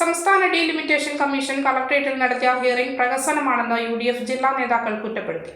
സംസ്ഥാന delimitation commission കളക്ടറേറ്റിൽ നടത്തിയ ഹിയറിംഗ് പ്രഹസനമാണെന്ന് യു ജില്ലാ നേതാക്കൾ കുറ്റപ്പെടുത്തി.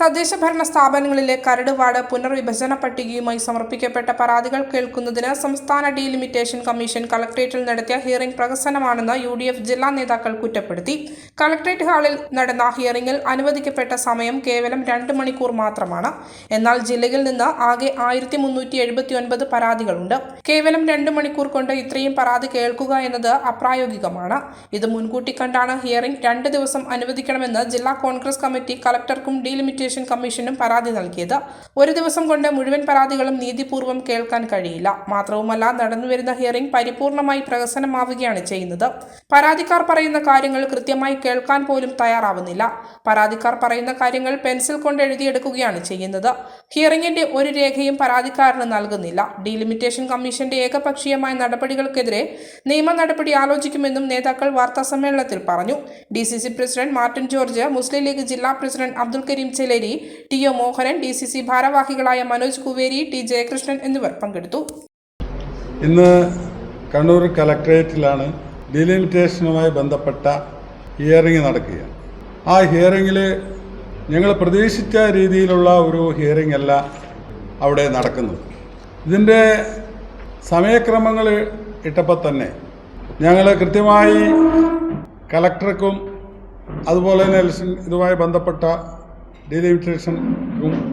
തദ്ദേശ ഭരണ സ്ഥാപനങ്ങളിലെ കരട് വാർഡ് പുനർവിഭജന പട്ടികയുമായി സമർപ്പിക്കപ്പെട്ട പരാതികൾ കേൾക്കുന്നതിന് സംസ്ഥാന ഡീലിമിറ്റേഷൻ കമ്മീഷൻ കളക്ട്രേറ്റിൽ നടത്തിയ ഹിയറിംഗ് പ്രഹസനമാണെന്ന് യു ഡി എഫ് ജില്ലാ നേതാക്കൾ കുറ്റപ്പെടുത്തി. കളക്ട്രേറ്റ് ഹാളിൽ നടന്ന ഹിയറിംഗിൽ അനുവദിക്കപ്പെട്ട സമയം കേവലം രണ്ട് മണിക്കൂർ മാത്രമാണ്. എന്നാൽ ജില്ലയിൽ നിന്ന് ആകെ ആയിരത്തി മുന്നൂറ്റി എഴുപത്തി ഒൻപത് പരാതികളുണ്ട്. കേവലം രണ്ട് മണിക്കൂർ കൊണ്ട് ഇത്രയും പരാതി കേൾക്കുക എന്നത് അപ്രായോഗികമാണ്. ഇത് മുൻകൂട്ടി കണ്ടാണ് ഹിയറിംഗ് രണ്ട് ദിവസം അനുവദിക്കണമെന്ന് ജില്ലാ കോൺഗ്രസ് കമ്മിറ്റി കളക്ടർക്കും ഡീലിമിറ്റേഷൻ കമ്മീഷനും പരാതി നൽകിയത്. ഒരു ദിവസം കൊണ്ട് മുഴുവൻ പരാതികളും നീതിപൂർവം കേൾക്കാൻ കഴിയില്ല. മാത്രവുമല്ല നടന്നുവരുന്ന ഹിയറിംഗ് പരിപൂർണമായി പ്രഹസനമാവുകയാണ് ചെയ്യുന്നത്. പരാതിക്കാർ പറയുന്ന കാര്യങ്ങൾ കൃത്യമായി കേൾക്കാൻ പോലും തയ്യാറാവുന്നില്ല. പരാതിക്കാർ പറയുന്ന കാര്യങ്ങൾ പെൻസിൽ കൊണ്ട് എഴുതിയെടുക്കുകയാണ് ചെയ്യുന്നത്. ഹിയറിംഗിന്റെ ഒരു രേഖയും പരാതിക്കാരന് നൽകുന്നില്ല. ഡീലിമിറ്റേഷൻ കമ്മീഷന്റെ ഏകപക്ഷീയമായ നടപടികൾക്കെതിരെ നിയമ നടപടി ആലോചിക്കുമെന്നും നേതാക്കൾ വാർത്താസമ്മേളനത്തിൽ പറഞ്ഞു. D president Martin George Muslim League ജില്ലാ president Abdul Karim Chelery T O Mohanan D C C ഭാരവാഹികളായ മനോജ് കുവേരി ടി ജയകൃഷ്ണൻ എന്നിവർ പങ്കെടുത്തു. ഇന്ന് കണ്ണൂർ കലക്ട്രേറ്റിലാണ് ഡിലിമിറ്റേഷനുമായി ബന്ധപ്പെട്ട ഹിയറിംഗ് നടക്കുകയാണ്. ആ ഹിയറിങ്ങിൽ ഞങ്ങൾ പ്രതീക്ഷിച്ച രീതിയിലുള്ള ഒരു ഹിയറിംഗ് അല്ല അവിടെ നടക്കുന്നത്. ഇതിന്റെ സമയക്രമങ്ങൾ ഇട്ടപ്പോൾ തന്നെ ഞങ്ങൾ കൃത്യമായി കലക്ടർക്കും അതുപോലെ തന്നെ ഇതുമായി ബന്ധപ്പെട്ട ഡീലിമിറ്റേഷനും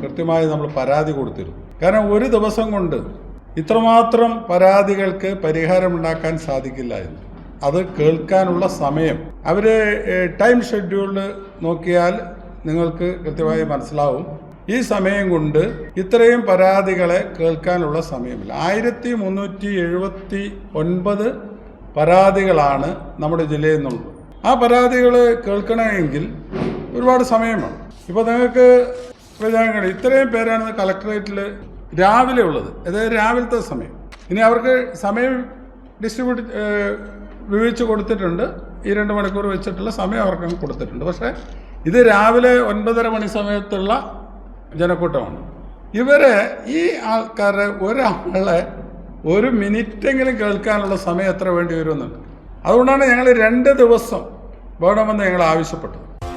കൃത്യമായി നമ്മൾ പരാതി കൊടുത്തിരുന്നു. കാരണം ഒരു ദിവസം കൊണ്ട് ഇത്രമാത്രം പരാതികൾക്ക് പരിഹാരം ഉണ്ടാക്കാൻ സാധിക്കില്ല എന്ന്. അത് കേൾക്കാനുള്ള സമയം. അവർ ടൈം ഷെഡ്യൂൾഡ് നോക്കിയാൽ നിങ്ങൾക്ക് കൃത്യമായി മനസ്സിലാവും. ഈ സമയം കൊണ്ട് ഇത്രയും പരാതികളെ കേൾക്കാനുള്ള സമയമില്ല. ആയിരത്തി മുന്നൂറ്റി എഴുപത്തി ഒൻപത് പരാതികളാണ് നമ്മുടെ ജില്ലയിൽ നിന്നുള്ളത്. ആ പരാതികൾ കേൾക്കണമെങ്കിൽ ഒരുപാട് സമയം വേണം ഇപ്പോൾ നിങ്ങൾക്ക് പ്രചാരങ്ങൾ ഇത്രയും പേരാണ് കളക്ടറേറ്റിൽ രാവിലെ ഉള്ളത്. അതായത് രാവിലത്തെ സമയം. ഇനി അവർക്ക് സമയം ഡിസ്ട്രിബ്യൂട്ട് വിവരിച്ച് കൊടുത്തിട്ടുണ്ട്. ഈ രണ്ട് മണിക്കൂർ വെച്ചിട്ടുള്ള സമയം അവർക്ക് കൊടുത്തിട്ടുണ്ട്. പക്ഷേ ഇത് രാവിലെ ഒൻപതര മണി സമയത്തുള്ള ജനക്കൂട്ടമാണ്. ഇവരെ ഈ ആൾക്കാരെ ഒരാളെ ഒരു മിനിറ്റെങ്കിലും കേൾക്കാനുള്ള സമയം എത്ര വേണ്ടി വരുമെന്നുണ്ട്. അതുകൊണ്ടാണ് ഞങ്ങൾ രണ്ട് ദിവസം വേണമെന്ന് ഞങ്ങൾ ആവശ്യപ്പെട്ടത്.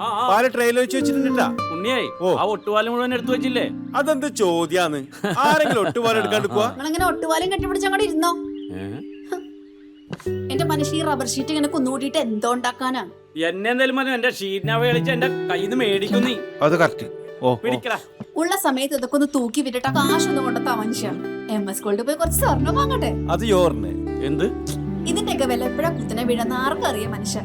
ആ. പാൽ ട്രെയിലർ വെച്ച് വെച്ചിട്ടുണ്ടാ ഉണ്ണിയായി ആ ഒട്ടുപാലം മുഴുവൻ എടുത്തു വെച്ചില്ലേ? അതെന്ത് ചോദ്യാന്ന്? ആരെങ്കിലും ഒട്ടുപാല എടുക്കാണ്ട് പോവാ നിങ്ങളിങ്ങനെ ഒട്ടുപാലം കെട്ടിപ്പിടിച്ച് അങ്ങോട്ട് ഇരുന്നോ? എന്റെ മനുഷ്യ ഈ റബ്ബർ ഷീറ്റ് ഇങ്ങനെ കുന്നുകൂട്ടിയിട്ട് എന്തോ ഉണ്ടാക്കാനാ? എന്നെ എന്തായാലും മതി എന്റെ ഷീറ്റിനെ കളിച്ച് എന്റെ കയ്യിൽ നിന്ന് മേടിക്കും നീ. അത് കറക്റ്റ് ഓ പിടിക്കടാ ഉള്ള സമയത്ത് ഇതൊക്കെ ഒന്ന് തൂക്കി വിട്ടിട്ട് കാശൊന്നും കൊണ്ടത്താ മനുഷ്യ എം എസ് ഗോൾഡ് പോയി കുറച്ച് സ്വർണം വാങ്ങട്ടെ? അത് എന്ത്? ഇതിന്റെയൊക്കെ വില എപ്പോഴാ കുത്തിനെ വീഴുന്ന ആർക്കറിയാം മനുഷ്യൻ.